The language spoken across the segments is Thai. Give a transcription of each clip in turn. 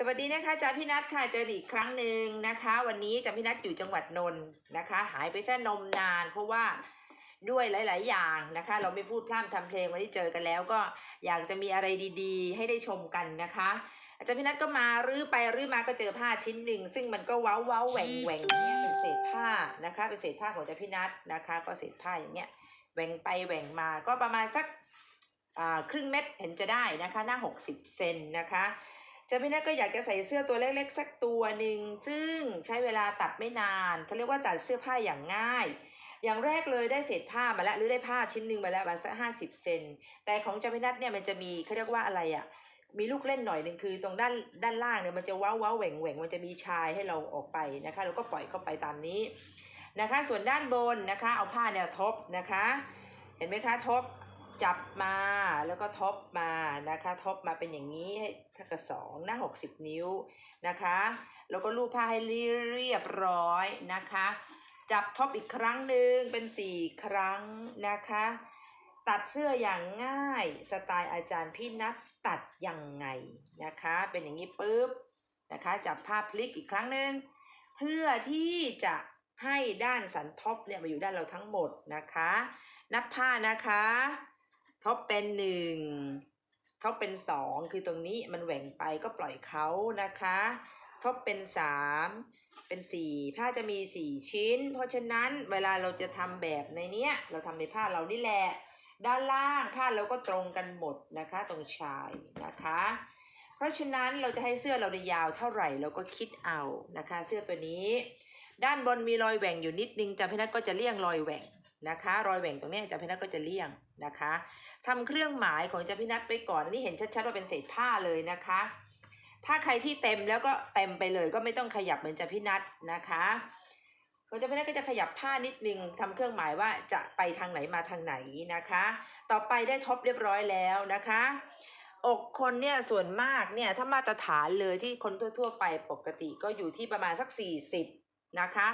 สวัสดีนะคะอาจารย์พี่นัทค่ะเจออีกครั้งหนึ่งนะคะ วันนี้อาจารย์พี่นัทอยู่จังหวัดนนท์นะคะ หายไปแค่นมนาน เพราะว่าด้วยหลาย ๆ อย่างนะคะ เราไม่พูดพร่ำทำเพลงวันที่เจอกันแล้วก็อยากจะมีอะไรดีๆ ให้ได้ชมกันนะคะ อาจารย์พี่นัทก็มารื้อไปรื้อมาก็เจอผ้าชิ้นหนึ่งซึ่งมันก็เว้าเว้าแหว่งแหว่งเนี่ยเป็นเศษผ้านะคะเป็นเศษผ้าของอาจารย์พี่นัทนะคะ ก็เศษผ้าอย่างเงี้ยแหว่งไปแหว่งมาก็ประมาณสักครึ่งเม็ดเห็นจะได้นะคะหน้า 60 เซนนะคะ เจาพี่นัทก็อยากจะใส่เสื้อตัวเล็กๆ สักตัวหนึ่งซึ่งใช้เวลาตัดไม่นานเขาเรียกว่าตัดเสื้อผ้าอย่างง่าย อย่างแรกเลยได้เศษผ้ามาแล้วหรือได้ผ้าชิ้นหนึ่งมาแล้วประมาณสักห้าสิบเซนแต่ของเจาพี่นัทเนี่ยมันจะมีเขาเรียกว่าอะไรอะ่ะมีลูกเล่นหน่อยหนึ่งคือตรงด้านด้านล่างเนี่ยมันจะว้าเว้าแหว่งแหว่งมันจะมีชายให้เราออกไปนะคะเราก็ปล่อยเข้าไปตามนี้นะคะ ส่วนด้านบนนะคะ เอาผ้าเนี่ยทบนะคะ เห็นไหมคะทบ จับมาแล้วก็ทบมานะคะทบมาเป็นอย่างนี้ให้ทักกระสองหน้า 60 นิ้วนะคะ แล้วก็ลูบผ้าให้เรียบร้อยนะคะ จับทบอีกครั้งหนึ่งเป็น 4 ครั้งนะคะ ตัดเสื้ออย่างง่ายสไตล์อาจารย์พี่นัทตัดยังไงนะคะ เป็นอย่างนี้ปุ๊บนะคะจับผ้าพลิกอีกครั้งหนึ่งเพื่อที่จะให้ด้านสันทบเนี่ยมาอยู่ด้านเราทั้งหมดนะคะ นับผ้านะคะ ทบเป็นหนึ่งทบเป็นสองคือตรงนี้มันแหว่งไปก็ปล่อยเขานะคะทบเป็นสามเป็นสี่ผ้าจะมีสี่ชิ้น เพราะฉะนั้นเวลาเราจะทำแบบในเนี้ย เราทำในผ้าเรานี่แหละ ด้านล่างผ้าเราก็ตรงกันหมดนะคะ ตรงชายนะคะ เพราะฉะนั้นเราจะให้เสื้อเราได้ยาวเท่าไหร่เราก็คิดเอานะคะ เสื้อตัวนี้ ด้านบนมีรอยแหว่งอยู่นิดนึงจำพี่นัทก็จะเลี่ยงรอยแหว่ง นะคะ รอยแหว่งตรงนี้ยจำพี่นัทก็จะเลี่ยงนะคะทำเครื่องหมายของจำพี่นัทไปก่อนนนี้เห็นชัดๆว่าเป็นเศษผ้าเลยนะคะ ถ้าใครที่เต็มแล้วก็เต็มไปเลยก็ไม่ต้องขยับเหมือนจำพี่นัทนะคะของจำพี่นัทก็จะขยับผ้านิดนึงทำเครื่องหมายว่าจะไปทางไหนมาทางไหนนะคะ ต่อไปได้ท็อปเรียบร้อยแล้วนะคะ อกคนเนี่ยส่วนมากเนี่ยถ้ามาตรฐานเลยที่คนทั่ว ๆ ไปปกติก็อยู่ที่ประมาณสัก 40 นะคะ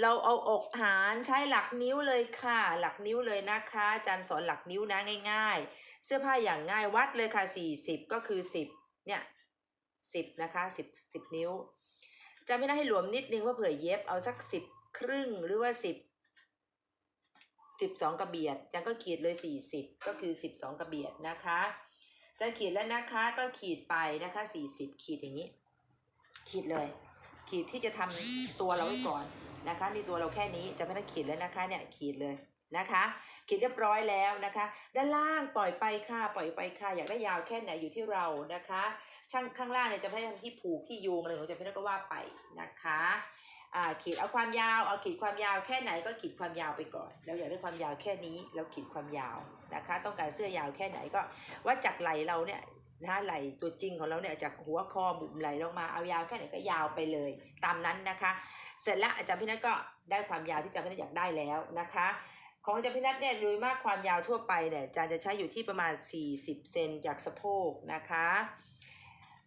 เราเอาอกหารใช้หลักนิ้วเลยค่ะ หลักนิ้วเลยนะคะอาจารย์สอนหลักนิ้วนะง่าย ๆ เสื้อผ้าอย่างง่ายวัดเลยค่ะ 40 ก็คือ 10 เนี่ย 10 นะคะ 10 10 นิ้วจะไม่ได้ให้หลวมนิดนึงว่าเผื่อเย็บเอาสัก 10 ครึ่งหรือว่า 10 12 กระเบียดจันก็ขีดเลย 40 ก็คือ 12 กระเบียดนะคะจะขีดแล้วนะคะก็ขีดไปนะคะ 40 ขีดอย่างนี้ ขีดเลย ขีดที่จะทำตัวเราไว้ก่อนนะคะนี่ตัวเราแค่นี้จะไม่ได้ขีดแล้วนะคะเนี่ยขีดเลยนะคะขีดเรียบร้อยแล้วนะคะ ด้านล่างปล่อยไปค่ะปล่อยไปค่ะอยากได้ยาวแค่ไหนอยู่ที่เรานะคะช่างข้างล่างเนี่ยจะให้ทำที่ผูกที่โยงอะไรของจะพี่นัทก็ว่าไปนะคะอ่าขีดเอาความยาวเอาขีดความยาวแค่ไหนก็ขีดความยาวไปก่อนแล้วอยากได้ความยาวแค่นี้เราขีดความยาวนะคะ ต้องการเสื้อยาวแค่ไหนก็วัดจากไหลเราเนี่ย นะไหลตัวจริงของเราเนี่ยจากหัวคอบุ่มไหลลงมาเอายาวแค่ไหนก็ยาวไปเลย ตามนั้นนะคะ เสร็จแล้วอาจารย์พี่นัทก็ได้ความยาวที่อาจารย์พี่นัทอยากได้แล้วนะคะ ของอาจารย์พี่นัทเนี่ยโดยมากความยาวทั่วไปเนี่ยอาจารย์จะใช้อยู่ที่ประมาณ 40 เซนจากสะโพกนะคะ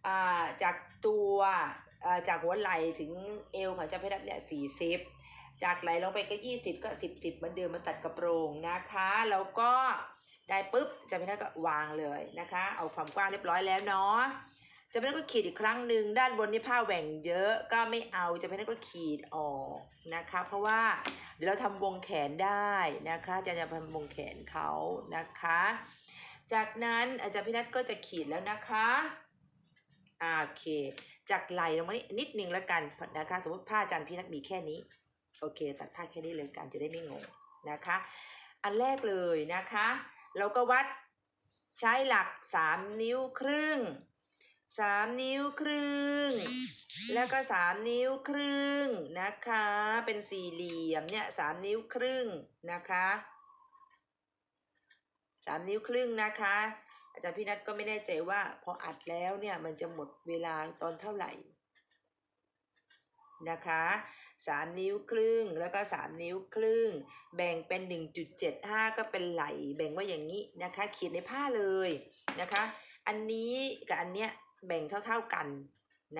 อ่าจากตัวอ่าจากหัวไหล่ถึงเอวของอาจารย์พี่นัทเนี่ย40จากไหลลงไปก็ 20 ก็ 10 10เหมือนเดิมมาตัดกระโปรงนะคะ แล้วก็ ได้ปุ๊บจารย์พี่นัทก็วางเลยนะคะ เอาความกว้างเรียบร้อยแล้วเนาะจะไม่ได้ก็ขีดอีกครั้งหนึ่งด้านบนนี่ผ้าแหว่งเยอะก็ไม่เอาจะไม่ได้ก็ขีดออกนะคะ เพราะว่าเดี๋ยวเราทำวงแขนได้นะคะอาจารย์จะทำวงแขนเขานะคะ จากนั้นอาจารย์พินัทก็จะขีดแล้วนะคะอ่าโอเค จากไหลลงมานี่นิดนึงแล้วกันนะคะ สมมติผ้าอาจารย์พินัทมีแค่นี้โอเค ตัดผ้าแค่นี้เลยกันจะได้ไม่งงนะคะ อันแรกเลยนะคะ เราก็วัดใช้หลัก3นิ้วครึ่งสามนิ้วครึ่ง แล้วก็สามนิ้วครึ่งนะคะ เป็นสี่เหลี่ยมเนี่ยสามนิ้วครึ่งนะคะสามนิ้วครึ่งนะคะ อาจารย์พี่นัทก็ไม่แน่ใจว่าพออัดแล้วเนี่ยมันจะหมดเวลาตอนเท่าไหร่ นะคะสามนิ้วครึ่งแล้วก็สามนิ้วครึ่ง แบ่งเป็นหนึ่งจุดเจ็ดห้าก็เป็นไหล แบ่งไว่าอย่างนี้นะคะ เขีดในผ้าเลยนะคะ อันนี้กับอันเนี้ยแบ่งเท่าๆกัน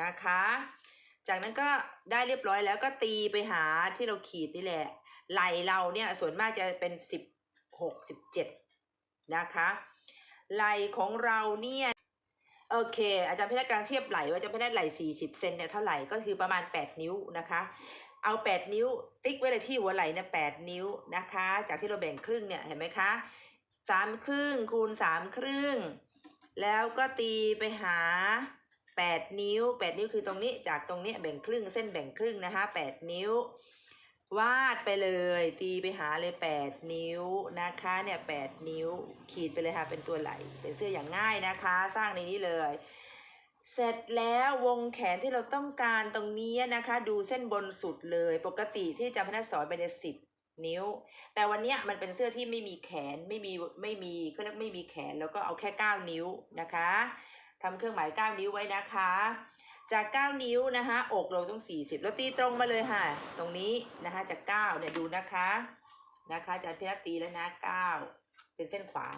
นะคะ จากนั้นก็ได้เรียบร้อยแล้วก็ตีไปหาที่เราขีดนี่แหละ ไหลเราเนี่ยส่วนมากจะเป็นสิบหกสิบเจ็ดนะคะ ไหลของเราเนี่ย โอเค อาจารย์พินัทกำลังเทียบไหลว่าอาจารย์พินัทไหล40เซนเนี่ยเท่าไหร่ก็คือประมาณ 8 นิ้วนะคะเอา 8 นิ้วติ๊กไว้เลยที่หัวไหล่เนี่ย8นิ้วนะคะ จากที่เราแบ่งครึ่งเนี่ยเห็นไหมคะสามครึ่งคูณสามครึ่ง แล้วก็ตีไปหา 8 นิ้ว 8 นิ้วคือตรงนี้จากตรงเนี้ยแบ่งครึ่งเส้นแบ่งครึ่งนะคะ 8 นิ้ว วาดไปเลย ตีไปหาเลย 8 นิ้วนะคะเนี่ย8นิ้วขีดไปเลยค่ะเป็นตัวไหลเป็นเสื้ออย่างง่ายนะคะ สร้างในนี้เลย เสร็จแล้ววงแขนที่เราต้องการตรงนี้นะคะ ดูเส้นบนสุดเลย ปกติที่จารย์พนัสสอนไปในสิบนิ้ว แต่วันนี้มันเป็นเสื้อที่ไม่มีแขนไม่มีไม่มีก็เรียกไม่มีแขนแล้วก็เอาแค่ 9 นิ้วนะคะทำเครื่องหมาย 9 นิ้วไว้นะคะ จาก 9 นิ้วนะคะอกเราต้อง 40 แล้วตีตรงมาเลยค่ะ ตรงนี้นะคะจาก9เนี่ยดูนะคะนะคะอาจารย์พิรัตีแล้วนะ 9 เป็นเส้นขวาง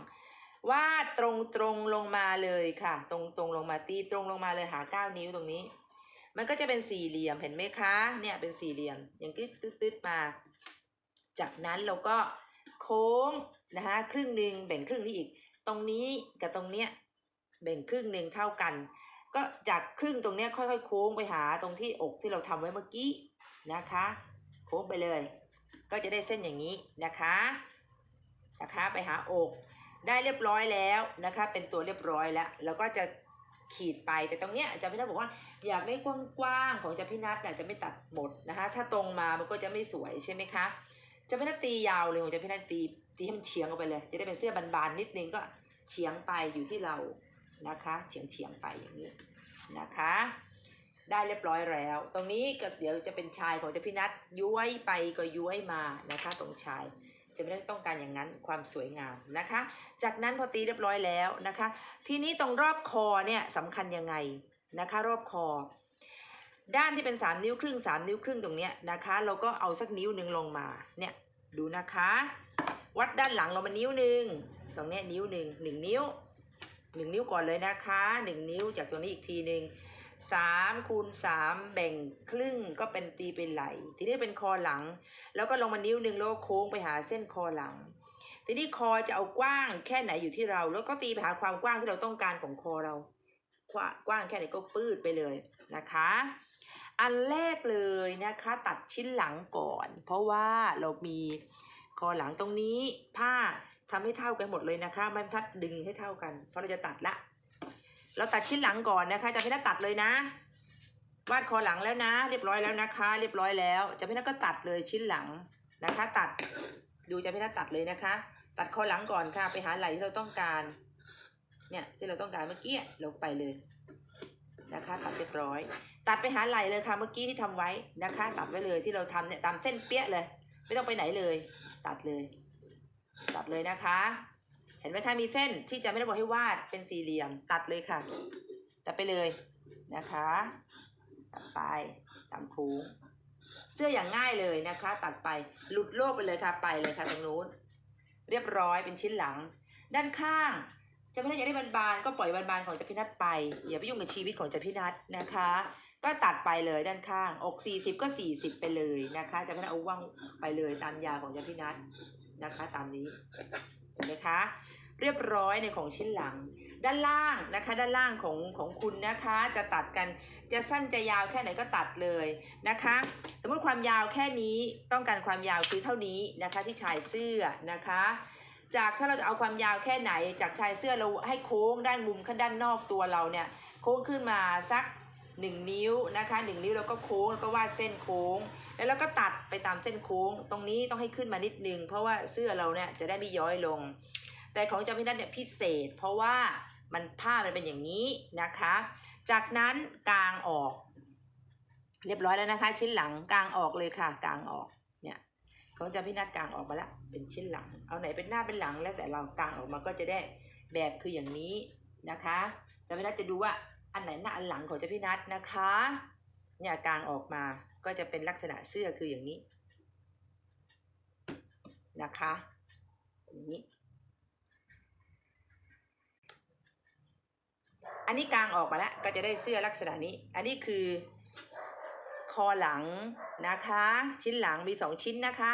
วาดตรงตรงลงมาเลยค่ะ ตรงตรงลงมาตีตรงลงมาเลยหา9นิ้วตรงนี้ มันก็จะเป็นสี่เหลี่ยมเห็นไหมคะเนี่ยเป็นสี่เหลี่ยมอย่างกึ๊ดตึ๊ดตึ๊ดมา จากนั้นเราก็โค้งนะคะครึ่งหนึ่งแบ่งครึ่งนี้อีก ตรงนี้กับตรงเนี้ยแบ่งครึ่งหนึ่งเท่ากัน ก็จากครึ่งตรงนี้ค่อยๆ โค้งไปหาตรงที่อกที่เราทำไว้เมื่อกี้นะคะ โค้งไปเลย ก็จะได้เส้นอย่างนี้นะคะนะคะไปหาอก ได้เรียบร้อยแล้วนะคะ เป็นตัวเรียบร้อยแล้วแล้วก็จะขีดไปแต่ตรงเนี้ยอาจารย์พินัทบอกว่าอยากได้กว้างๆของอาจารย์พินัทน่ะจะไม่ตัดหมดนะคะ ถ้าตรงมามันก็จะไม่สวยใช่ไหมคะอาจารย์พินัทตียาวเลยของอาจารย์พินัทตีตีให้มันเฉียงออกไปเลย จะได้เป็นเสื้อบานๆนิดนึงก็เฉียงไปอยู่ที่เรา นะคะเฉียงเฉียงๆไปอย่างนี้นะคะ ได้เรียบร้อยแล้ว ตรงนี้ก็เดี๋ยวจะเป็นชายของอาจาพินัทย้วยไปก็ย้วยมานะคะตรงชายจะไม่ได้ต้องการอย่างนั้นความสวยงามนะคะ จากนั้นพอตีเรียบร้อยแล้วนะคะ ทีนี้ตรงรอบคอเนี่ยสำคัญยังไงนะคะ รอบคอ ด้านที่เป็น 3 นิ้วครึ่ง 3 นิ้วครึ่งตรงเนี้ยนะคะ เราก็เอาสักนิ้วหนึ่งลงมาเนี่ยดูนะคะ วัดด้านหลังเรามานิ้วหนึ่งตรงเนี้ยนิ้วหนึ่งหนึ่งนิ้ว หนึ่งนิ้วก่อนเลยนะคะหนึ่งนิ้วจากตรงนี้อีกทีหนึ่งสามคูณสามแบ่งครึ่งก็เป็นตีเป็นไหล ทีนี้เป็นคอหลัง แล้วก็ลงมานิ้วหนึ่งแล้วโค้งไปหาเส้นคอหลัง ทีนี้คอจะเอากว้างแค่ไหนอยู่ที่เรา แล้วก็ตีไปหาความกว้างที่เราต้องการของคอเรากว้างแค่ไหนก็ปืดไปเลยนะคะ อันแรกเลยนะคะตัดชิ้นหลังก่อน เพราะว่าเรามีคอหลังตรงนี้ผ้า ทำให้เท่ากันหมดเลยนะคะไม่ทัดดึงให้เท่ากัน เพราะเราจะตัดละ เราตัดชิ้นหลังก่อนนะคะจะไม่ได้ตัดเลยนะ วาดคอหลังแล้วนะ เรียบร้อยแล้วนะคะ เรียบร้อยแล้ว จะไม่ได้ก็ตัดเลยชิ้นหลังนะคะ ตัดดูจะไม่ได้ตัดเลยนะคะ ตัดคอหลังก่อนค่ะ ไปหาไหล่ที่เราต้องการ เนี่ยที่เราต้องการเมื่อกี้ลงไปเลยนะคะ ตัดเรียบร้อย ตัดไปหาไหล่เลยค่ะเมื่อกี้ที่ทำไว้นะคะ ตัดไว้เลยที่เราทำเนี่ยตามเส้นเปี้ยเลย ไม่ต้องไปไหนเลย ตัดเลย ตัดเลยนะคะ เห็นไหมคะมีเส้นที่จะไม่ได้บอกให้วาดเป็นสี่เหลี่ยม ตัดเลยค่ะ ตัดไปเลยนะคะ ตัดไปตามค้งเสื้ออย่างง่ายเลยนะคะ ตัดไปหลุดโลกไปเลยค่ะไปเลยค่ะตรงนู้น เรียบร้อยเป็นชิ้นหลัง ด้านข้างจะไม่ได้อยากได้บานๆก็ปล่อยบานๆของเจะพินัทไปอย่าไปยุ่งกับชีวิตของเจะพินัทนะคะ ก็ตัดไปเลยด้านข้าง อก 40 ก็ 40 ไปเลยนะคะจะพินัทเอาว่างไปเลยตามยาของเจะพินัท นะคะตามนี้เห็นไหมคะ เรียบร้อยในของชิ้นหลัง ด้านล่างนะคะ ด้านล่างของของคุณนะคะ จะตัดกันจะสั้นจะยาวแค่ไหนก็ตัดเลยนะคะ สมมติความยาวแค่นี้ต้องการความยาวคือเท่านี้นะคะที่ชายเสื้อนะคะจากถ้าเราจะเอาความยาวแค่ไหน จากชายเสื้อเราให้โค้งด้านมุมข้างด้านนอกตัวเราเนี่ยโค้งขึ้นมาสัก 1 นิ้วนะคะ 1 นิ้วแล้วก็โค้งแล้วก็วาดเส้นโค้ง แล้วเราก็ตัดไปตามเส้นโค้ง ตรงนี้ต้องให้ขึ้นมานิดนึง เพราะว่าเสื้อเราเนี่ยจะได้ไม่ย้อยลง แต่ของจามินัทเนี่ยพิเศษ เพราะว่ามันผ้ามันเป็นอย่างนี้นะคะ จากนั้นกางออก เรียบร้อยแล้วนะคะ ชิ้นหลังกางออกเลยค่ะกางออกเนี่ยของจามินัทกางออกมาแล้วเป็นชิ้นหลัง เอาไหนเป็นหน้าเป็นหลังแล้วแต่เรากางออกมาก็จะได้แบบคืออย่างนี้นะคะจามินัทจะดูว่าอันไหนหน้าอันหลังของจามินัทนะคะ เนี่ยกางออกมาก็จะเป็นลักษณะเสื้อคืออย่างนี้นะคะอย่างนี้ อันนี้กลางออกมาแล้วก็จะได้เสื้อลักษณะนี้ อันนี้คือคอหลังนะคะ ชิ้นหลังมีสองชิ้นนะคะ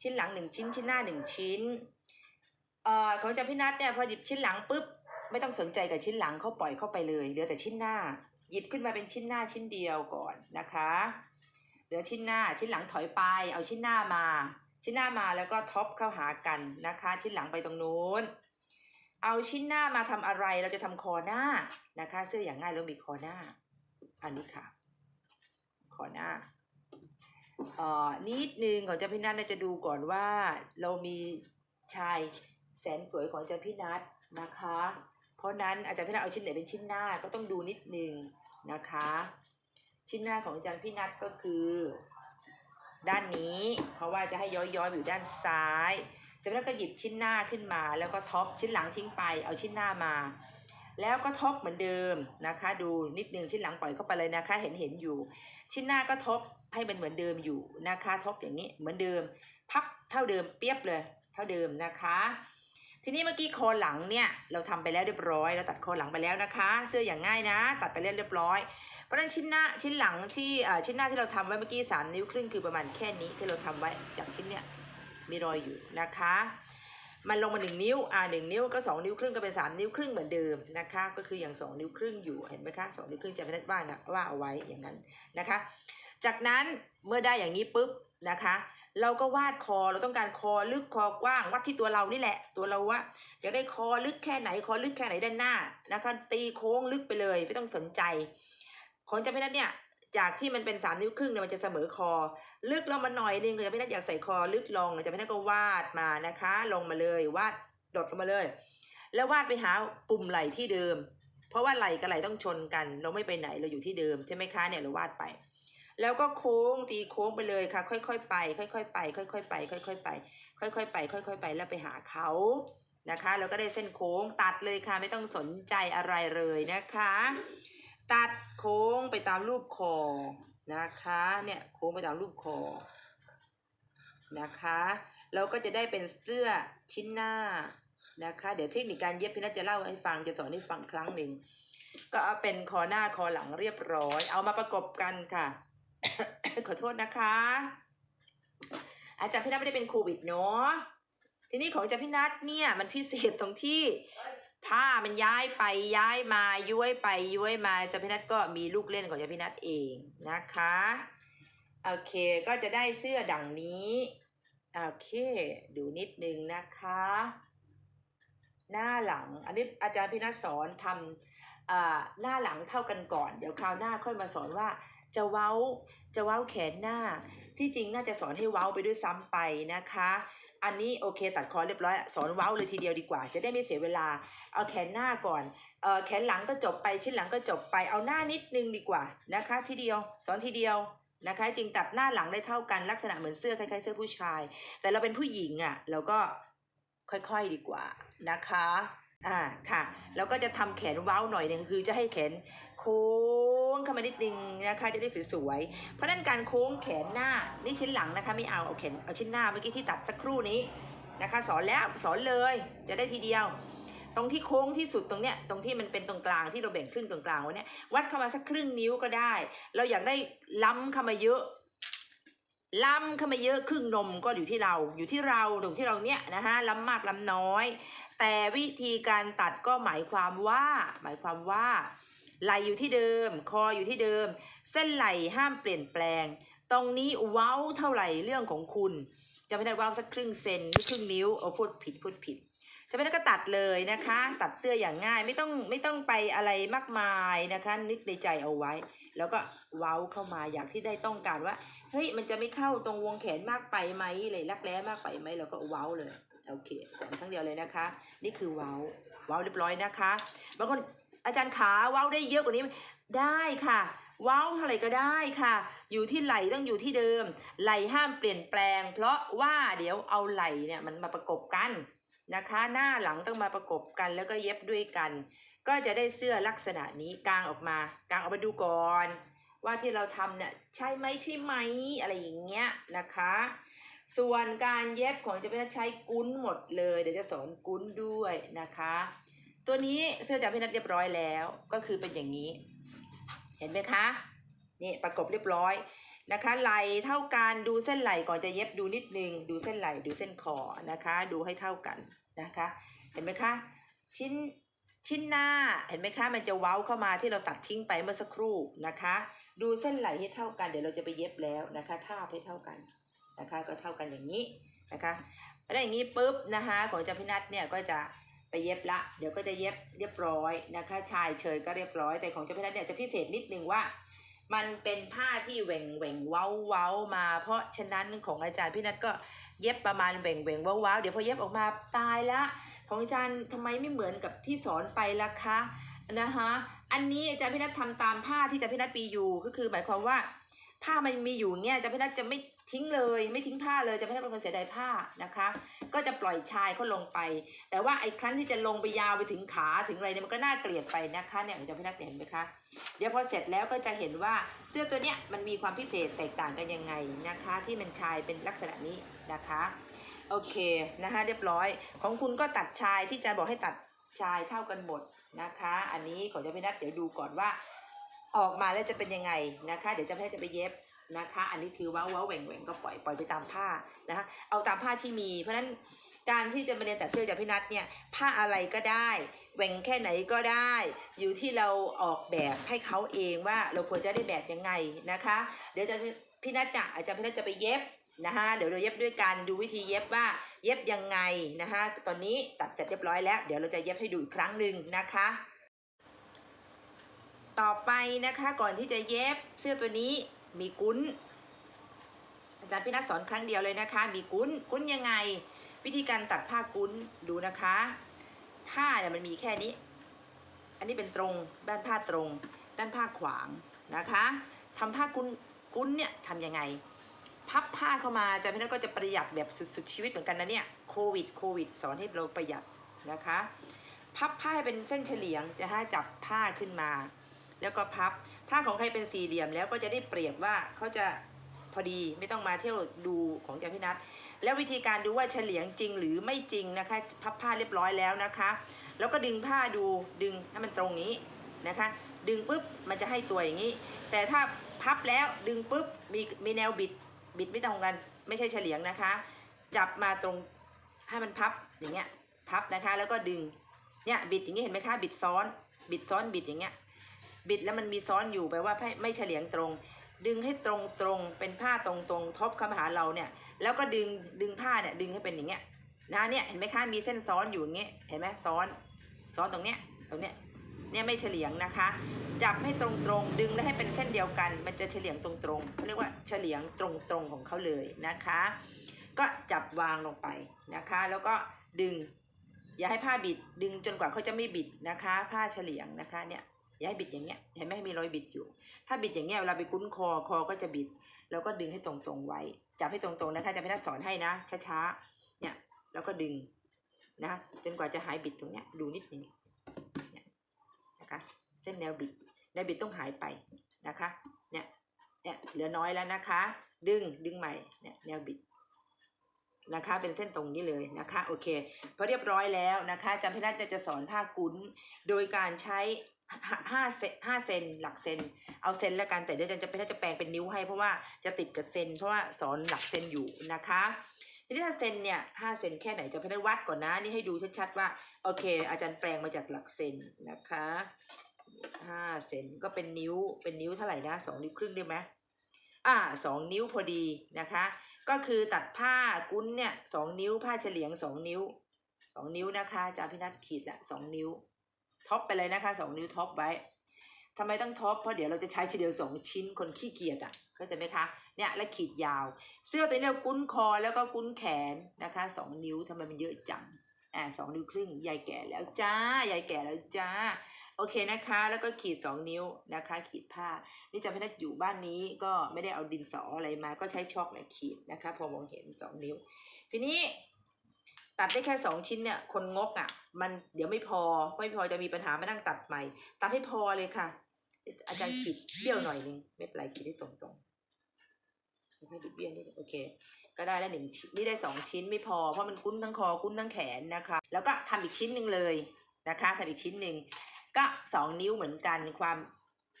ชิ้นหลังหนึ่งชิ้น ชิ้นหน้าหนึ่งชิ้นเอ่อของจาพี่นัทเนี่ยพอหยิบชิ้นหลังปุ๊บไม่ต้องสนใจกับชิ้นหลังเขาปล่อยเข้าไปเลยเหลือแต่ชิ้นหน้า หยิบขึ้นมาเป็นชิ้นหน้าชิ้นเดียวก่อนนะคะเหลือชิ้นหน้าชิ้นหลังถอยไป เอาชิ้นหน้ามา ชิ้นหน้ามาแล้วก็ท็อปเข้าหากันนะคะ ชิ้นหลังไปตรงนู้น เอาชิ้นหน้ามาทำอะไรเราจะทำคอหน้านะคะ เสื้ออย่างง่ายแล้วมีคอหน้า อันนี้ค่ะ คอหน้าเอ่อนิดนึงของเจ้าพี่นัทจะดูก่อนว่าเรามีชายแสนสวยของเจ้าพี่นัทนะคะ เพราะนั้นอาจารย์พี่นัทเอาชิ้นไหนเป็นชิ้นหน้าก็ต้องดูนิดนึง นะคะ ชิ้นหน้าของอาจารย์พี่นัทก็คือ ด้านนี้ เพราะว่าจะให้ย้อยๆอยู่ด้านซ้ายจารย์พี่นัทก็หยิบชิ้นหน้าขึ้นมา แล้วก็ท็อปชิ้นหลังทิ้งไป เอาชิ้นหน้ามา แล้วก็ท็อปเหมือนเดิมนะคะ ดูนิดนึงชิ้นหลังปล่อยเข้าไปเลยนะคะ เห็นเห็นอยู่ ชิ้นหน้าก็ท็อปให้มันเหมือนเดิมอยู่นะคะท็อปอย่างนี้เหมือนเดิม พับเท่าเดิมเปียบเลย เท่าเดิมนะคะ ทีนี้เมื่อกี้คอหลังเนี่ยเราทำไปแล้วเรียบร้อยเราตัดคอหลังไปแล้วนะคะ เสื้ออย่างง่ายนะ ตัดไปเรียบร้อย เพราะฉะนั้นชิ้นหน้าชิ้นหลังที่ชิ้นหน้าที่เราทำไว้เมื่อกี้สามนิ้วครึ่งคือประมาณแค่นี้ที่เราทำไว้จากชิ้นเนี้ยมีรอยอยู่นะคะ มันลงมาหนึ่งนิ้วอ่าหนึ่งนิ้วก็สองนิ้วครึ่งก็เป็นสามนิ้วครึ่งเหมือนเดิมนะคะ ก็คืออย่างสองนิ้วครึ่งอยู่เห็นไหมคะสองนิ้วครึ่งจะไม่ได้ว่านะว่าเอาไว้อย่างนั้นนะคะ จากนั้นเมื่อได้อย่างนี้ปุ๊บนะคะ เราก็วาดคอเราต้องการคอลึกคอกว้างวัดที่ตัวเรานี่แหละ ตัวเราว่าอยากได้คอลึกแค่ไหนคอลึกแค่ไหนด้านหน้านะคะตีโค้งลึกไปเลยไม่ต้องสนใจ ของจำเป็นนัทเนี่ยจากที่มันเป็นสามนิ้วครึ่งเนี่ยมันจะเสมอคอ ลึกลงมาหน่อยนึงจะไม่ได้อยากใส่คอลึกลงจะไม่ได้ก็วาดมานะคะ ลงมาเลยวาดดดลงมาเลย แล้ววาดไปหาปุ่มไหลที่เดิม เพราะว่าไหลกับไหลต้องชนกัน เราไม่ไปไหนเราอยู่ที่เดิมใช่ไหมคะเนี่ยเราวาดไป แล้วก็โค้งตีโค้งไปเลยค่ะ ค่อยๆ ไป ค่อยๆ ไป ค่อยๆ ไป ค่อยๆ ไป ค่อยๆ ไป ค่อยๆ ไปแล้วไปหาเขานะคะ แล้วก็ได้เส้นโค้งตัดเลยค่ะไม่ต้องสนใจอะไรเลยนะคะ ตัดโค้งไปตามรูปคอนะคะเนี่ยโค้งไปตามรูปคอนะคะแล้วก็จะได้เป็นเสื้อชิ้นหน้านะคะ เดี๋ยวเทคนิคการเย็บพี่นัทจะเล่าให้ฟังจะสอนให้ฟังครั้งหนึ่งก็เอาเป็นคอหน้าคอหลังเรียบร้อย เอามาประกบกันค่ะ ขอโทษนะคะ อาจารย์พี่นัทไม่ได้เป็นโควิดเนาะทีนี้ของอาจารย์พี่นัทเนี่ยมันพิเศษตรงที่ผ้ามันย้ายไปย้ายมาย้วยไปย้วยมาอาจารย์พี่นัทก็มีลูกเล่นของอาจารย์พี่นัทเองนะคะโอเคก็จะได้เสื้อดังนี้โอเค ดูนิดนึงนะคะ หน้าหลัง อันนี้อาจารย์พี่นัทสอนทำอ่าหน้าหลังเท่ากันก่อน เดี๋ยวคราวหน้าค่อยมาสอนว่า จะเว้าจะเว้าแขนหน้า ที่จริงน่าจะสอนให้เว้าไปด้วยซ้ำไปนะคะ อันนี้โอเคตัดคอเรียบร้อยสอนเว้าเลยทีเดียวดีกว่า จะได้ไม่เสียเวลา เอาแขนหน้าก่อนเออแขนหลังก็จบไปชิ้นหลังก็จบไปเอาหน้านิดนึงดีกว่านะคะ ทีเดียวสอนทีเดียวนะคะจริงตัดหน้าหลังได้เท่ากันลักษณะเหมือนเสื้อคล้ายๆเสื้อผู้ชาย แต่เราเป็นผู้หญิงอะ่ะเราก็ค่อยๆดีกว่านะคะอ่าค่ะแล้วก็จะทำแขนเว้าหน่อยหนึงคือจะให้แขน ค้งเข้ามานิดนึงนะคะจะได้สวยๆ เพราะนั้นการโค้งแขนหน้านี่ชิ้นหลังนะคะไม่เอาเอาแขนเอาชิ้นหน้าเมื่อกี้ที่ตัดสักครู่นี้นะคะ สอนแล้วสอนเลยจะได้ทีเดียว ตรงที่โค้งที่สุดตรงเนี้ยตรงที่มันเป็นตรงกลางที่เราแบ่งครึ่งตรงกลางไว้เนี่ยวัดเข้ามาสักครึ่งนิ้วก็ได้ เราอยากได้ล้ำเข้ามาเยอะล้ำเข้ามาเยอะครึ่งนมก็อยู่ที่เราอยู่ที่เราตรงที่เราเนี้ยนะคะล้ำมากล้ำน้อย แต่วิธีการตัดก็หมายความว่า หมายความว่า ไหลอยู่ที่เดิม คออยู่ที่เดิม เส้นไหลห้ามเปลี่ยนแปลง ตรงนี้เว้าเท่าไหร่เรื่องของคุณ จะไม่ได้ว่าสักครึ่งเซนหรือครึ่งนิ้วเอาพูดผิดพูดผิด จะไม่ได้ก็ตัดเลยนะคะ ตัดเสื้ออย่างง่ายไม่ต้องไม่ต้องไปอะไรมากมายนะคะ นึกในใจเอาไว้ แล้วก็เว้าเข้ามาอย่างที่ได้ต้องการว่าเฮ้ยมันจะไม่เข้าตรงวงแขนมากไปไหมเลยรักแร้มากไปไหมเราก็เว้าเลยโอเคสอนครั้งเดียวเลยนะคะ นี่คือเว้าเว้าเรียบร้อยนะคะบางคน อาจารย์ขาเว้าได้เยอะกว่านี้ได้ค่ะเว้าเท่าไหร่ก็ได้ค่ะ อยู่ที่ไหลต้องอยู่ที่เดิม ไหลห้ามเปลี่ยนแปลง เพราะว่าเดี๋ยวเอาไหลเนี่ยมันมาประกบกันนะคะ หน้าหลังต้องมาประกบกันแล้วก็เย็บด้วยกัน ก็จะได้เสื้อลักษณะนี้กางออกมากางออกมาดูก่อน ว่าที่เราทำเนี่ยใช่ไหมใช่ไหมอะไรอย่างเงี้ยนะคะ ส่วนการเย็บของจะเป็นใช้กุ้นหมดเลย เดี๋ยวจะสอนกุ้นด้วยนะคะ ตัวนี้เสื้อจากพี่นัทเรียบร้อยแล้ว ก็คือเป็นอย่างนี้ เห็นไหมคะนี่ประกบเรียบร้อยนะคะไหลเท่ากันดูเส้นไหลก่อนจะเย็บดูนิดนึง ดูเส้นไหลดูเส้นคอนะคะ ดูให้เท่ากันนะคะ เห็นไหมคะ ชิ้นชิ้นหน้าเห็นไหมคะ มันจะเว้าเข้ามาที่เราตัดทิ้งไปเมื่อสักครู่นะคะ ดูเส้นไหลให้เท่ากันเดี๋ยวเราจะไปเย็บแล้วนะคะท่าให้เท่ากันนะคะ ก็เท่ากันอย่างนี้นะคะแล้วอย่างนี้ปุ๊บนะคะของจารย์พินัทเนี่ยก็จะ ไปเย็บละ เดี๋ยวก็จะเย็บเรียบร้อยนะคะ ชายเชยก็เรียบร้อยแต่ของอาจารย์พินัทเนี่ยจะพิเศษนิดนึงว่า มันเป็นผ้าที่แหว่งแหว่งเว้าเว้ามา เพราะฉะนั้นของอาจารย์พินัทก็เย็บประมาณแหว่งแหว่งเว้าเว้าเดี๋ยวพอเย็บออกมาตายละ ของอาจารย์ทำไมไม่เหมือนกับที่สอนไปล่ะคะนะคะอันนี้อาจารย์พินัททำตามผ้าที่อาจารย์พินัทปีอยู่ก็คือหมายความว่า ผ้ามันมีอยู่เนี่ยจารย์พินัทจะไม่ทิ้งเลย ไม่ทิ้งผ้าเลยจารย์พินัทเป็นคนเสียดายผ้านะคะ ก็จะปล่อยชายเขาลงไป แต่ว่าไอ้ครั้นที่จะลงไปยาวไปถึงขาถึงอะไรเนี่ยมันก็น่าเกลียดไปนะคะเนี่ยอาจารย์พินัทเห็นไหมคะเดี๋ยวพอเสร็จแล้วก็จะเห็นว่าเสื้อตัวเนี้ยมันมีความพิเศษแตกต่างกันยังไงนะคะ ที่มันชายเป็นลักษณะนี้นะคะโอเคนะคะเรียบร้อยของคุณก็ตัดชายที่จารย์บอกให้ตัดชายเท่ากันหมดนะคะ อันนี้ขอจะไม่นัดเดี๋ยวดูก่อนว่า ออกมาแล้วจะเป็นยังไงนะคะ เดี๋ยวจะให้จะไปเย็บนะคะ อันนี้คือว้าวว้าวแหว่งแหว่งก็ปล่อยปล่อยไปตามผ้านะคะเอาตามผ้าที่มี เพราะฉะนั้นการที่จะมาเรียนตัดเสื้อจากพี่นัทเนี่ยผ้าอะไรก็ได้แหว่งแค่ไหนก็ได้ อยู่ที่เราออกแบบให้เขาเองว่าเราควรจะได้แบบยังไงนะคะ เดี๋ยวจะพี่นัทจะอาจารย์พี่นัทจะไปเย็บนะคะเดี๋ยวเราเย็บด้วยกันดูวิธีเย็บว่าเย็บยังไงนะคะตอนนี้ตัดเสร็จเรียบร้อยแล้ว เดี๋ยวเราจะเย็บให้ดูอีกครั้งหนึ่งนะคะ ต่อไปนะคะก่อนที่จะเย็บเสื้อตัวนี้มีกุ้น อาจารย์พี่นัทสอนครั้งเดียวเลยนะคะ มีกุ้นกุ้นยังไง วิธีการตัดผ้ากุ้นดูนะคะ ผ้าเนี่ยมันมีแค่นี้ อันนี้เป็นตรงด้านผ้าตรง ด้านผ้าขวางนะคะทำผ้ากุ้นกุ้นเนี่ยทำยังไง พับผ้าเข้ามาอาจารย์พี่นัทก็จะประหยัดแบบสุดๆชีวิตเหมือนกันนะเนี่ยโควิดโควิดสอนให้เราประหยัดนะคะ พับผ้าให้เป็นเส้นเฉลียงจะให้จับผ้าขึ้นมา แล้วก็พับ ถ้าของใครเป็นสี่เหลี่ยมแล้วก็จะได้เปรียบว่าเขาจะพอดีไม่ต้องมาเที่ยวดูของอาจาพี่นัทแล้ววิธีการดูว่าเฉลียงจริงหรือไม่จริงนะคะ พับผ้าเรียบร้อยแล้วนะคะ แล้วก็ดึงผ้าดูดึงให้มันตรงนี้นะคะ ดึงปุ๊บมันจะให้ตัวอย่างนี้ แต่ถ้าพับแล้วดึงปุ๊บมีมีแนวบิดบิดไม่ตรงกันไม่ใช่เฉลียงนะคะ จับมาตรงให้มันพับอย่างเงี้ยพับนะคะแล้วก็ดึงเนี่ยบิดอย่างนี้เห็นไหมคะบิดซ้อน บิดซ้อนบิดอย่างเงี้ย บิดแล้วมันมีซ้อนอยู่แปลว่าไม่เฉลียงตรง ดึงให้ตรงตรงเป็นผ้าตรงตรงทบเข้ามาหาเราเนี่ย แล้วก็ดึงดึงผ้าเนี่ยดึงให้เป็นอย่างเงี้ยนะเนี่ยเห็นไหมคะมีเส้นซ้อนอยู่อย่างเงี้ยเห็นไหมซ้อนซ้อนตรงเนี้ยตรงเนี้ยเนี่ยไม่เฉลียงนะคะ จับให้ตรงตรงๆดึงแล้วให้เป็นเส้นเดียวกัน มันจะเฉลียงตรงตรงๆเขาเรียกว่าเฉลียงตรงตรงๆของเขาเลยนะคะ ก็จับวางลงไปนะคะ แล้วก็ดึงอย่าให้ผ้าบิดดึงจนกว่าเขาจะไม่บิดนะคะ ผ้าเฉลียงนะคะเนี่ย อย่าให้บิดอย่างเงี้ยเห็นไหมมีรอยบิดอยู่ ถ้าบิดอย่างเงี้ยเวลาไปกุ้นคอคอก็จะบิด แล้วก็ดึงให้ตรงๆไว้ จับให้ตรงๆนะคะจะไม่ได้สอนให้นะ ช้าๆเนี่ยแล้วก็ดึงนะจนกว่าจะหายบิดตรงเนี้ยดูนิดนึงเนี่ยนะคะเส้นแนวบิดแนวบิดต้องหายไปนะคะเนี่ยเนี่ยเหลือน้อยแล้วนะคะ ดึงดึงใหม่เนี่ยแนวบิดนะคะเป็นเส้นตรงนี้เลยนะคะโอเคพอเรียบร้อยแล้วนะคะจารย์พินัทจะสอนผ้ากุ้นโดยการใช้ ห้าเซนห้าเซนหลักเซน เอาเซนแล้วกันแต่เดี๋ยวอาจารย์จะพินัทจะแปลงเป็นนิ้วให้เพราะว่าจะติดกับเซน เพราะว่าสอนหลักเซนอยู่นะคะทีนี้ถ้าเซนเนี่ยห้าเซนแค่ไหนจะพินัทวัดก่อนนะนี่ให้ดูชัดๆว่าโอเค อาจารย์แปลงมาจากหลักเซนนะคะห้าเซนก็เป็นนิ้วเป็นนิ้วเท่าไหร่นะสองนิ้วครึ่งได้ไหมอ่าสองนิ้วพอดีนะคะ ก็คือตัดผ้ากุ้นเนี่ยสองนิ้วผ้าเฉลียงสองนิ้วสองนิ้วนะคะอาจารย์พินัทขีดละสองนิ้ว ท็อปไปเลยนะคะสองนิ้วท็อปไว้ทำไมต้องท็อปเพราะเดี๋ยวเราจะใช้ทีเดียวสองชิ้นคนขี้เกียจอะเข้าใจไหมคะเนี่ยและขีดยาว เสื้อตัวนี้เรากุ้นคอแล้วก็กุ้นแขนนะคะสองนิ้วทำไมมันเยอะจังอ่าสองนิ้วครึ่งยายแก่แล้วจ้ายายแก่แล้วจ้าโอเคนะคะ แล้วก็ขีดสองนิ้วนะคะ ขีดผ้า นี่จะพินัทอยู่บ้านนี้ก็ไม่ได้เอาดินสออะไรมา ก็ใช้ช็อกแหละขีดนะคะ พอมองเห็นสองนิ้ว ทีนี้ ตัดได้แค่สองชิ้นเนี่ยคนงกอะ มันเดี๋ยวไม่พอไม่พอจะมีปัญหามานั่งตัดใหม่ ตัดให้พอเลยค่ะ อาจารย์ขีดเบี้ยวหน่อยนึงไม่เป็นไรขีดให้ตรงๆให้บิดเบี้ยวนิดโอเค ก็ได้แล้วหนึ่งชิ้นนี่ได้สองชิ้นไม่พอเพราะมันกุ้นทั้งคอกุ้นทั้งแขนนะคะ แล้วก็ทำอีกชิ้นหนึ่งเลยนะคะทำอีกชิ้นหนึ่งก็สองนิ้วเหมือนกันความ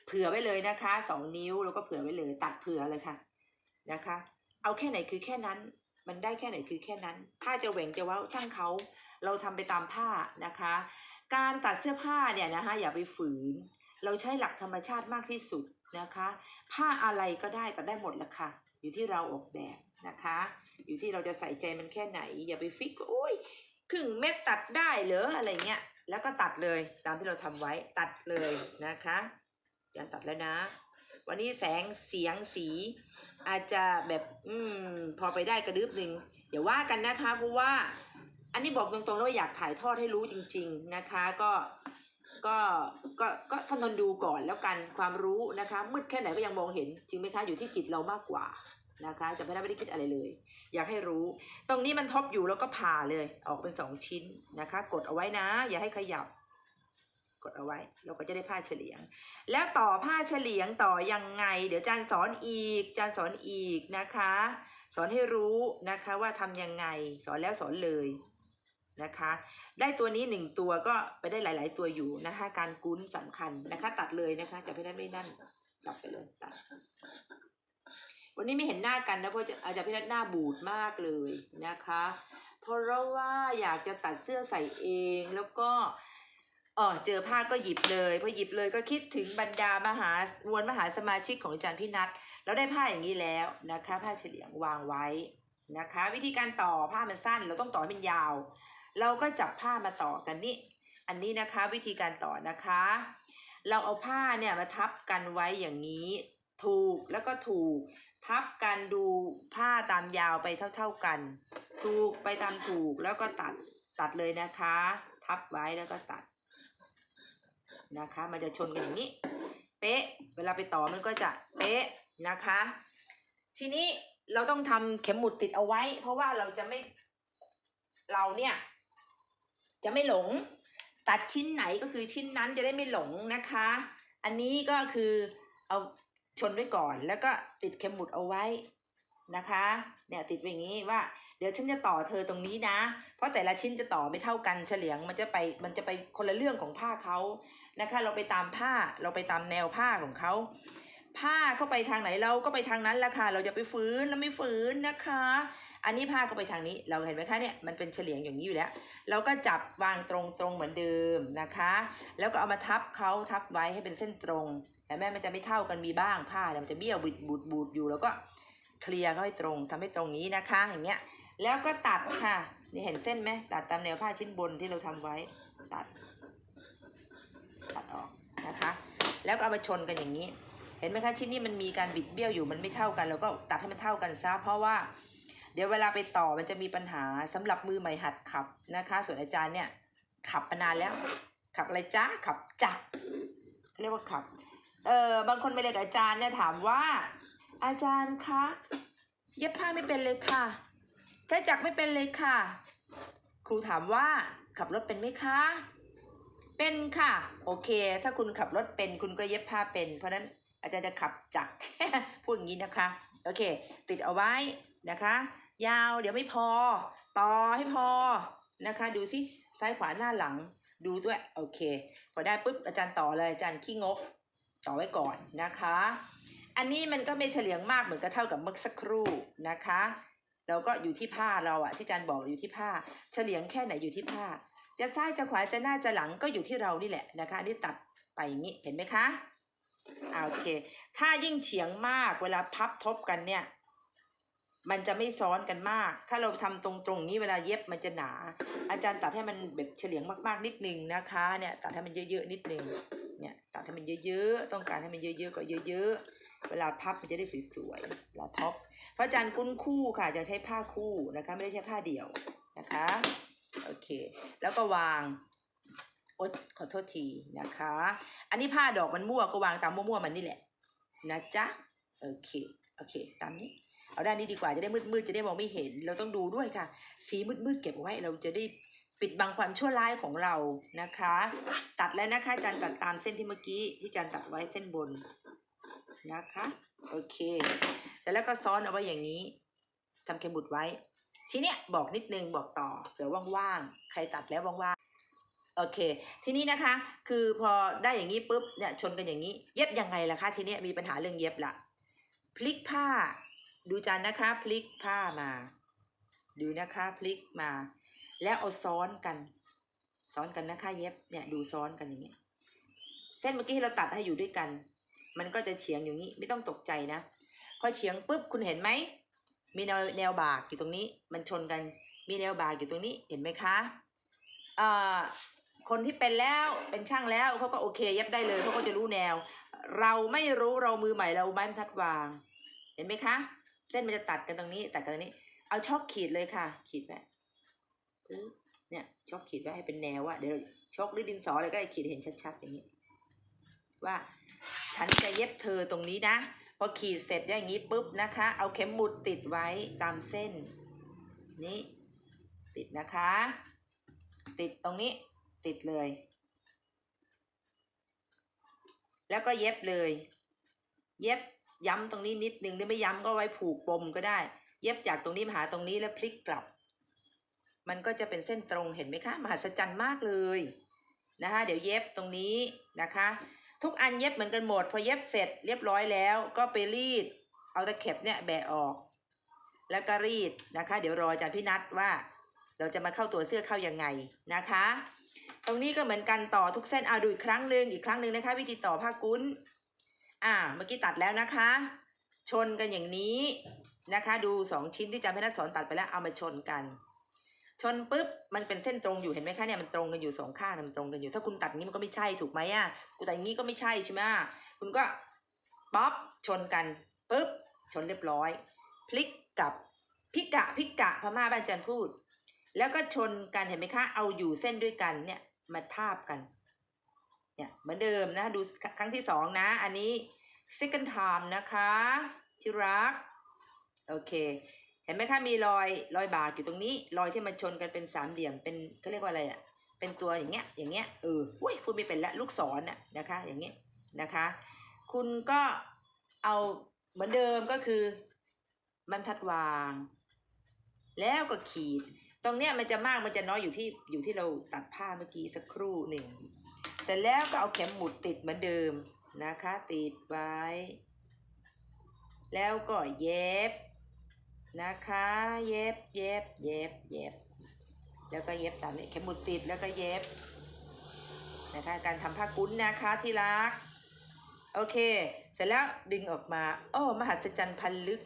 เผื่อไว้เลยนะคะสองนิ้วแล้วก็เผื่อไว้เลย ตัดเผื่อเลยค่ะนะคะ เอาแค่ไหนคือแค่นั้น มันได้แค่ไหนคือแค่นั้น ถ้าจะเหว่งจะว้าช่างเขา เราทำไปตามผ้านะคะ การตัดเสื้อผ้าเนี่ยนะคะอย่าไปฝืน เราใช้หลักธรรมชาติมากที่สุดนะคะ ผ้าอะไรก็ได้ตัดได้หมดละค่ะ อยู่ที่เราออกแบบนะคะ อยู่ที่เราจะใส่ใจมันแค่ไหน อย่าไปฟิกว่าโอ้ยครึ่งเม็ดตัดได้เหรออะไรเงี้ยแล้วก็ตัดเลยตามที่เราทำไว้ตัดเลยนะคะยันตัดแล้วนะ วันนี้แสงเสียงสี อาจจะแบบอืมพอไปได้กระดึบหนึ่งอย่าว่ากันนะคะเพราะว่า อันนี้บอกตรงๆแล้วว่าอยากถ่ายทอดให้รู้จริง ๆนะคะ ก็ก็ก็ก็ทนทนดูก่อนแล้วกันความรู้นะคะ มืดแค่ไหนก็ยังมองเห็นจริงไหมคะอยู่ที่จิตเรามากกว่านะคะจะไม่ได้ไม่ได้คิดอะไรเลย อยากให้รู้ ตรงนี้มันทบอยู่แล้วก็ผ่าเลยออกเป็นสองชิ้นนะคะ กดเอาไว้นะ อย่าให้ขยับ กดเอาไว้ เราก็จะได้ผ้าเฉลียง แล้วต่อผ้าเฉลียงต่อยังไง เดี๋ยวอาจารย์สอนอีกอาจารย์สอนอีกนะคะ สอนให้รู้นะคะว่าทำยังไง สอนแล้วสอนเลยนะคะ ได้ตัวนี้หนึ่งตัวก็ไปได้หลาย ๆ ตัวอยู่นะคะ การกุ้นสำคัญนะคะ ตัดเลยนะคะจะไม่ได้ไม่นั่นตัดไปเลยตัดวันนี้ไม่เห็นหน้ากันนะเพราะจะอาจจะพี่นัทหน้าบูดมากเลยนะคะ เพราะว่าอยากจะตัดเสื้อใส่เองแล้วก็ อ๋อเจอผ้าก็หยิบเลยพอหยิบเลยก็คิดถึงบรรดามหามวลมหาสมาชิกของอาจารย์พี่นัทแล้วได้ผ้าอย่างนี้แล้วนะคะ ผ้าเฉลียงวางไว้นะคะ วิธีการต่อผ้ามันสั้น เราต้องต่อให้มันยาว เราก็จับผ้ามาต่อกันนี่อันนี้นะคะวิธีการต่อนะคะ เราเอาผ้าเนี่ยมาทับกันไว้อย่างนี้ถูกแล้วก็ถูกทับกันดูผ้าตามยาวไปเท่า ๆกัน ถูกไปตามถูกแล้วก็ตัดตัดเลยนะคะ ทับไว้แล้วก็ตัด นะคะ มันจะชนกันอย่างนี้ เป๊ะ เวลาไปต่อมันก็จะเป๊ะนะคะ ทีนี้เราต้องทำเข็มหมุดติดเอาไว้ เพราะว่าเราจะไม่เราเนี่ยจะไม่หลง ตัดชิ้นไหนก็คือชิ้นนั้นจะได้ไม่หลงนะคะ อันนี้ก็คือเอาชนไว้ก่อนแล้วก็ติดเข็มหมุดเอาไว้นะคะ เนี่ยติดไว้อย่างนี้ว่า เดี๋ยวฉันจะต่อเธอตรงนี้นะ เพราะแต่ละชิ้นจะต่อไม่เท่ากันเฉลียงมันจะไปมันจะไปคนละเรื่องของผ้าเขา นะคะ เราไปตามผ้าเราไปตามแนวผ้าของเขาผ้าเข้าไปทางไหนเราก็ไปทางนั้นละค่ะ เราจะไปฝืนเราไม่ฝืนนะคะ อันนี้ผ้าก็ไปทางนี้เราเห็นไหมคะเนี่ยมันเป็นเฉลียงอย่างนี้อยู่แล้ว เราก็จับวางตรงตรงๆเหมือนเดิมนะคะ แล้วก็เอามาทับเขาทับไว้ให้เป็นเส้นตรงเห็นไหมมันจะไม่เท่ากันมีบ้างผ้าเนี่ยมันจะเบี้ยวบูดบูดบูดอยู่แล้วก็เคลียร์เขาให้ตรงทำให้ตรงนี้นะคะอย่างเงี้ยแล้วก็ตัดค่ะนี่เห็นเส้นไหมตัดตามแนวผ้าชิ้นบนที่เราทำไว้ตัด ตัดออกนะคะ แล้วก็เอามาชนกันอย่างนี้ เห็นไหมคะชิ้นนี้มันมีการบิดเบี้ยวอยู่มันไม่เท่ากันเราก็ตัดให้มันเท่ากันซะเพราะว่า เดี๋ยวเวลาไปต่อมันจะมีปัญหาสำหรับมือใหม่หัดขับนะคะ ส่วนอาจารย์เนี่ยขับมานานแล้ว ขับอะไรจ้าขับจักเรียกว่าขับเออบางคนไปเรียนกับอาจารย์เนี่ยถามว่า อาจารย์คะเย็บผ้าไม่เป็นเลยค่ะ ใช้จักรไม่เป็นเลยค่ะ ครูถามว่าขับรถเป็นไหมคะ เป็นค่ะ โอเค ถ้าคุณขับรถเป็นคุณก็เย็บผ้าเป็น เพราะนั้นอาจารย์จะขับจักรพูดอย่างนี้นะคะ โอเค ติดเอาไว้นะคะ ยาวเดี๋ยวไม่พอ ต่อให้พอนะคะ ดูสิซ้ายขวาหน้าหลังดูด้วย โอเค พอได้ปุ๊บอาจารย์ต่อเลยอาจารย์ขี้งก ต่อไว้ก่อนนะคะ อันนี้มันก็ไม่เฉลียงมากเหมือนกับเท่ากับเมื่อสักครู่นะคะเราก็อยู่ที่ผ้าเราอะที่อาจารย์บอกอยู่ที่ผ้า เฉลียงแค่ไหนอยู่ที่ผ้า จะซ้ายจะขวาจะหน้าจะหลังก็อยู่ที่เรานี่แหละนะคะนนี้ตัดไปอย่างนี้เห็นไหมคะโอเค ถ้ายิ่งเฉียงมากเวลาพับทบกันเนี่ย มันจะไม่ซ้อนกันมาก ถ้าเราทำตรงๆนี้เวลาเย็บมันจะหนา อาจารย์ตัดให้มันแบบเฉลียงมากๆนิดนึงนะคะเนี่ยตัดให้มันเยอะๆนิดนึงเนี่ยตัดให้มันเยอะๆ ต้องการให้มันเยอะๆก็เยอะๆ เวลาพับมันจะได้สวยๆเวลาท็อปพระอาจารย์กุ้นคู่ค่ะจะใช้ผ้าคู่นะคะไม่ได้ใช้ผ้าเดี่ยวนะคะ โอเค แล้วก็วางอ๊ยขอโทษทีนะคะ อันนี้ผ้าดอกมันมั่วก็วางตามมั่วๆมันนี่แหละนะจ๊ะโอเคโอเค ตามนี้ เอาด้านนี้ดีกว่าจะได้มืดๆจะได้มองไม่เห็น เราต้องดูด้วยค่ะ สีมืดๆเก็บไว้เราจะได้ปิดบังความชั่วร้ายของเรานะคะ ตัดแล้วนะคะจารย์ตัดตามเส้นที่เมื่อกี้ที่จารย์ตัดไว้เส้นบนนะคะ โอเคเสร็จแล้วก็ซ้อนเอาไว้อย่างนี้ทำเข็มบุดไว้ ทีเนี้ยบอกนิดนึงบอกต่อเผื่อว่างๆใครตัดแล้วว่างๆโอเค ทีนี้นะคะ คือพอได้อย่างนี้ปุ๊บเนี่ยชนกันอย่างนี้ เย็บยังไงล่ะคะทีเนี้ยมีปัญหาเรื่องเย็บละพลิกผ้า ดูจานนะคะพลิกผ้ามา ดูนะคะพลิกมา แล้วเอาซ้อนกัน ซ้อนกันนะคะ เย็บเนี่ยดูซ้อนกันอย่างเงี้ยเส้นเมื่อกี้ที่เราตัดให้อยู่ด้วยกัน มันก็จะเฉียงอย่างนี้ไม่ต้องตกใจนะ พอเฉียงปุ๊บคุณเห็นไหม มีแนวแนวบากอยู่ตรงนี้ มันชนกัน มีแนวบากอยู่ตรงนี้ เห็นไหมคะเอ่อคนที่เป็นแล้วเป็นช่างแล้วเขาก็โอเคเย็บได้เลยเพราะเขาจะรู้แนว เราไม่รู้เรามือใหม่เราไม้ทัดวาง เห็นไหมคะ เส้นมันจะตัดกันตรงนี้ ตัดกันตรงนี้ เอาช็อกขีดเลยค่ะ ขีดไว้ปึ๊บเนี่ยช็อกขีดไว้ให้เป็นแนวอะเดี๋ยวช็อกหรือดินสออะไรก็ได้ขีดเห็นชัดๆอย่างนี้ ว่าฉันจะเย็บเธอตรงนี้นะ พอขีดเสร็จอย่างนี้ปุ๊บนะคะ เอาเข็มหมุดติดไว้ตามเส้น นี้ ติดนะคะ ติดตรงนี้ติดเลย แล้วก็เย็บเลย เย็บย้ำตรงนี้นิดนึงหรือไม่ย้ำก็ไว้ผูกปมก็ได้ เย็บจากตรงนี้มาหาตรงนี้แล้วพลิกกลับ มันก็จะเป็นเส้นตรงเห็นไหมคะมหัศจรรย์มากเลยนะคะเดี๋ยวเย็บตรงนี้นะคะ ทุกอันเย็บเหมือนกันหมด พอเย็บเสร็จเรียบร้อยแล้ว ก็ไปรีด เอาตะเข็บเนี่ยแบะออก แล้วก็รีดนะคะ เดี๋ยวรออาจารย์พี่นัทว่า เราจะมาเข้าตัวเสื้อเข้ายังไงนะคะ ตรงนี้ก็เหมือนกันต่อทุกเส้นเอาดูอีกครั้งหนึ่งอีกครั้งหนึ่งนะคะ วิธีต่อผ้ากุ้นอ่าเมื่อกี้ตัดแล้วนะคะ ชนกันอย่างนี้นะคะ ดูสองชิ้นที่อาจารย์พี่นัทสอนตัดไปแล้วเอามาชนกัน ชนปุ๊บมันเป็นเส้นตรงอยู่เห็นไหมคะเนี่ยมันตรงกันอยู่สองข้างมันตรงกันอยู่ ถ้าคุณตัดงี้มันก็ไม่ใช่ถูกไหมอะคุณตัดงี้ก็ไม่ใช่ใช่ไหมคุณก็ป๊อปชนกันปุ๊บชนเรียบร้อย พลิกกับพิกะพิกะพม่าบ้านจารย์พูด แล้วก็ชนกันเห็นไหมคะ เอาอยู่เส้นด้วยกันเนี่ยมาทาบกันเนี่ยเหมือนเดิมนะดูครั้งที่สองนะ อันนี้ second time นะคะที่รักโอเค เห็นไหมคะมีรอยรอยบากอยู่ตรงนี้ รอยที่มันชนกันเป็นสามเหลี่ยมเป็นเขาเรียกว่าอะไรอะ่ะเป็นตัวอย่างเงี้ยอย่างเงี้ยเอออุ้ยพูดไม่เป็นละลูกศรอะนะคะ อย่างเงี้ยนะคะ คุณก็เอาเหมือนเดิมก็คือบรรทัดวาง แล้วก็ขีด ตรงเนี้ยมันจะมากมันจะน้อยอยู่ที่อยู่ที่เราตัดผ้าเมื่อกี้สักครู่หนึ่งเสร็จแล้วก็เอาเข็มหมุดติดเหมือนเดิมนะคะ ติดไว้ แล้วก็เย็บ นะคะ เย็บเย็บเย็บเย็บแล้วก็เย็บตามนี้เข็มหมุดติดแล้วก็เย็บนะคะการทำผ้ากุ้นนะคะที่รัก โอเค เสร็จแล้วดึงออกมาโอ้มหัศจรรย์พันลึก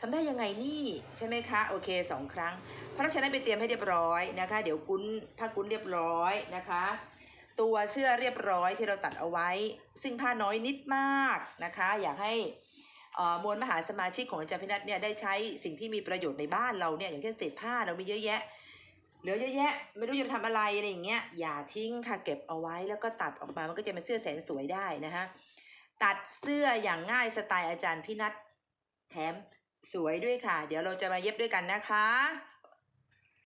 ทำได้ยังไงนี่ใช่ไหมคะ โอเคสองครั้ง เพราะฉะนั้นไปเตรียมให้เรียบร้อยนะคะ เดี๋ยวกุ้นผ้ากุ้นเรียบร้อยนะคะ ตัวเสื้อเรียบร้อยที่เราตัดเอาไว้ ซึ่งผ้าน้อยนิดมากนะคะ อยากให้ มวลมหาสมาชิกของอาจารย์พินัทเนี่ยได้ใช้สิ่งที่มีประโยชน์ในบ้านเราเนี่ยอย่างเช่นเศษผ้าเรามีเยอะแยะเหลือเยอะแยะ ไม่รู้จะไปทำอะไรอะไรอย่างเงี้ยอย่าทิ้งค่ะเก็บเอาไว้แล้วก็ตัดออกมามันก็จะเป็นเสื้อแสนสวยได้นะคะตัดเสื้ออย่างง่ายสไตล์อาจารย์พินัทแถมสวยด้วยค่ะ เดี๋ยวเราจะมาเย็บด้วยกันนะคะ